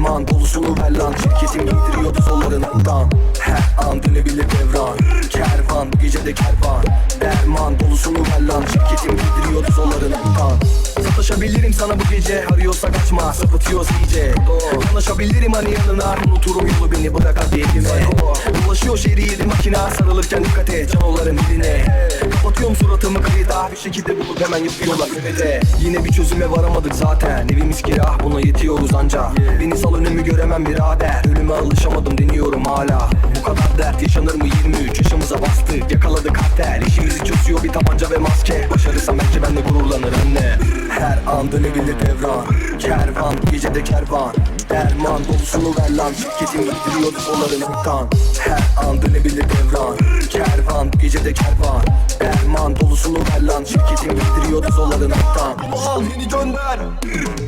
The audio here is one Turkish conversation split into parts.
mantle Şirketim giydiriyordu sollarından Her an dönebilir devran. Kervan gecede kervan. Derman dolusunu ver lan Şirketim giydiriyordu sollarından Sataşabilirim sana bu gece. Arıyorsa kaçma sapıtıyoruz iyice. Anlaşabilirim hani yanına. Unuturum yolu beni bırak hadi evime Dolaşıyor şehri yedi makina Sarılırken dikkat et canoların diline. Kapatıyorum suratımı kayıda Bir şekilde bulup hemen yapıyorlar Yine bir çözüme varamadık zaten. Evimiz kira buna yetiyoruz anca Beni sal önümü göremem birader. Ölüme alışamadım deniyorum hala. Bu kadar dert yaşanır mı? 23 yaşımıza bastık Yakaladık kartel İşimizi çözüyor bir tabanca ve maske. Başarırsam belki ben de gururlanır anne. Her an dönebilir devran Kervan gecede kervan. Derman dolusunu ver lan. Şirketim giydiriyor dolarınıktan Her an dönebilir devran Kervan gecede kervan. Derman dolusunu ver lan Şirketim giydiriyor dolarınıktan Al yeni gönder.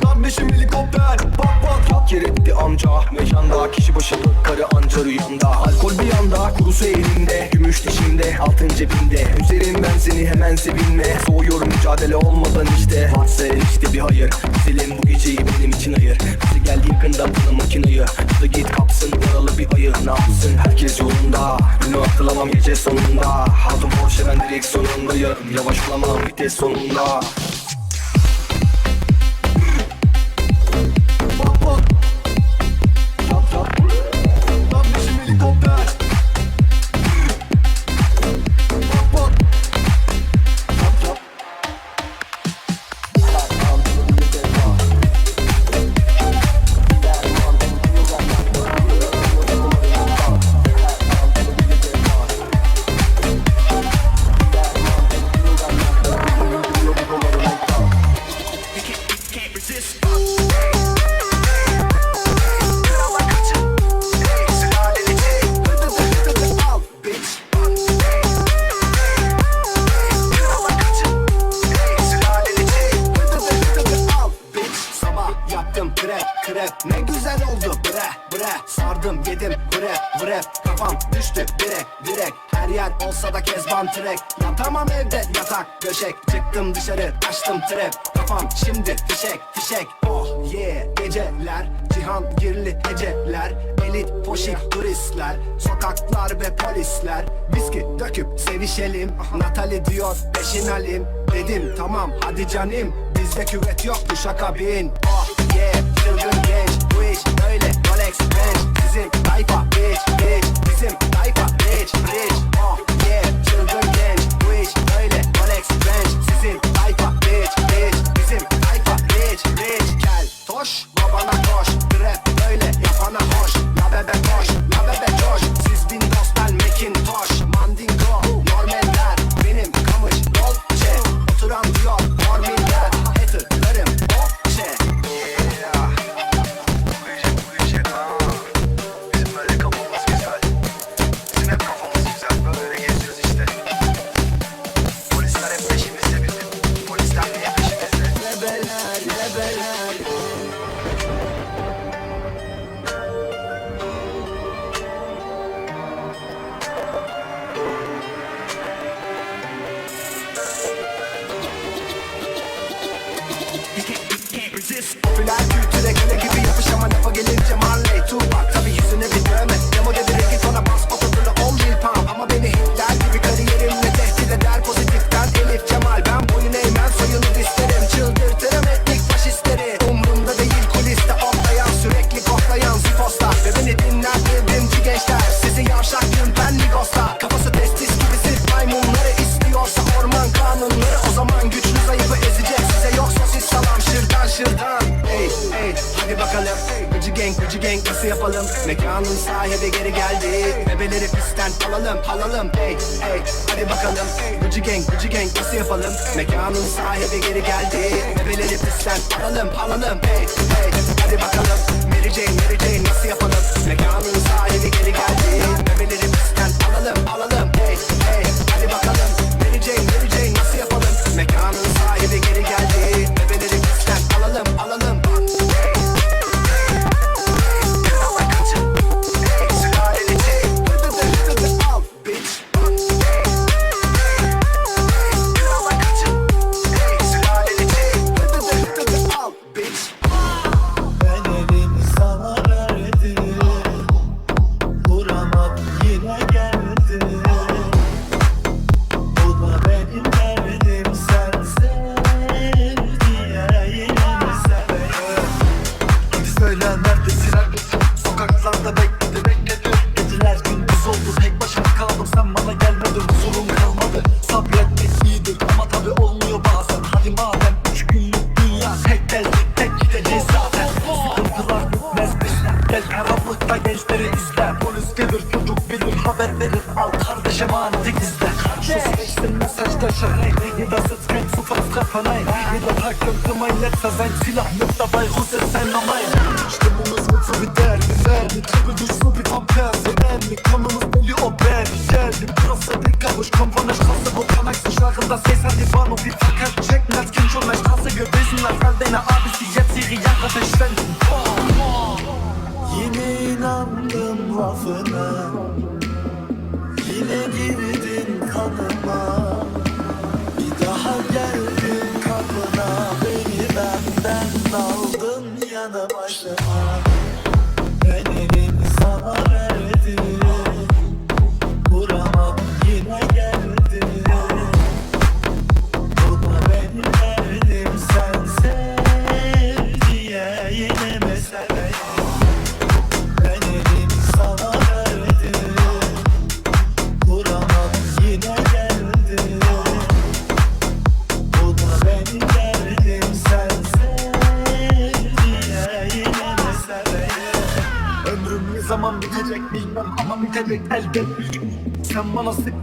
Kardeşim helikopter. Bak bak. Yak yer etti amca Mekanda kişi başı dört karı anca rüyanda. Alkol bir yanda kurusu elinde. Gümüş dişimde altın cebimde. Üzerim ben seni hemen sevinme. Soğuyorum mücadele olmadan işte. Varsa işte bir hayır. Güzelim bu geceyi benim için ayır. Bize geldi yakında bana makinayı. Da git kapsın yaralı bir ayı. Ne yapsın? Herkes yolunda. Günü hatırlamam gece sonunda. Hatun Porsche ben direksiyonundayım Yavaşlamam vites sonunda krep krep Ne güzel oldu. Bre bre Sardım yedim. Bre bre Kafam düştü. Direk direk Her yer olsa da kezban trek. Yatamam evde yatak döşek. Çıktım dışarı açtım trap Kafam şimdi fişek fişek. Oh yeah geceler Cihan girli heceler. Elit poşik turistler Sokaklar ve polisler. Viski döküp sevişelim. Natali diyor peşin alim Dedim tamam hadi canim. Bizde küvet yok bu şaka bin. Oh yeah çılgın genç. Bu iş böyle Rolex Bench Sizin tayfa bitch bitch. Bizim tayfa rich rich Oh yeah çılgın gang gıcı gang nasıl yapalım? Mekanın sahibi geri geldi. Bebeleri pistten alalım alalım. Hey hey hadi bakalım. Gıcı gang gıcı gang nasıl yapalım? Mekanın sahibi geri geldi. Bebeleri pistten alalım alalım. Hey hey hadi bakalım. Mary Jane Mary Jane nasıl yapalım? Mekanın sahibi geri geldi. Bebeleri pistten alalım alalım. Hey hey hadi bakalım haberleri izle. Polis gelir çocuk bilir. Haber verir. Al kardeşim emaneti gizle. Şu süreçte mesajdaşa Jeder sitzt kein Zufallstreffer, nein Jeder Tag könnte mein letzter sein Silah mit dabei, Russe ist sein Normal Stimmung ist mit so wie der Gesell Wir dribbeln durch so wie Van Persie Wir kommen uns belli o bad Gel, die Presse, Digga, ich komm von der Straße Wo kann ich nicht Sen bana sık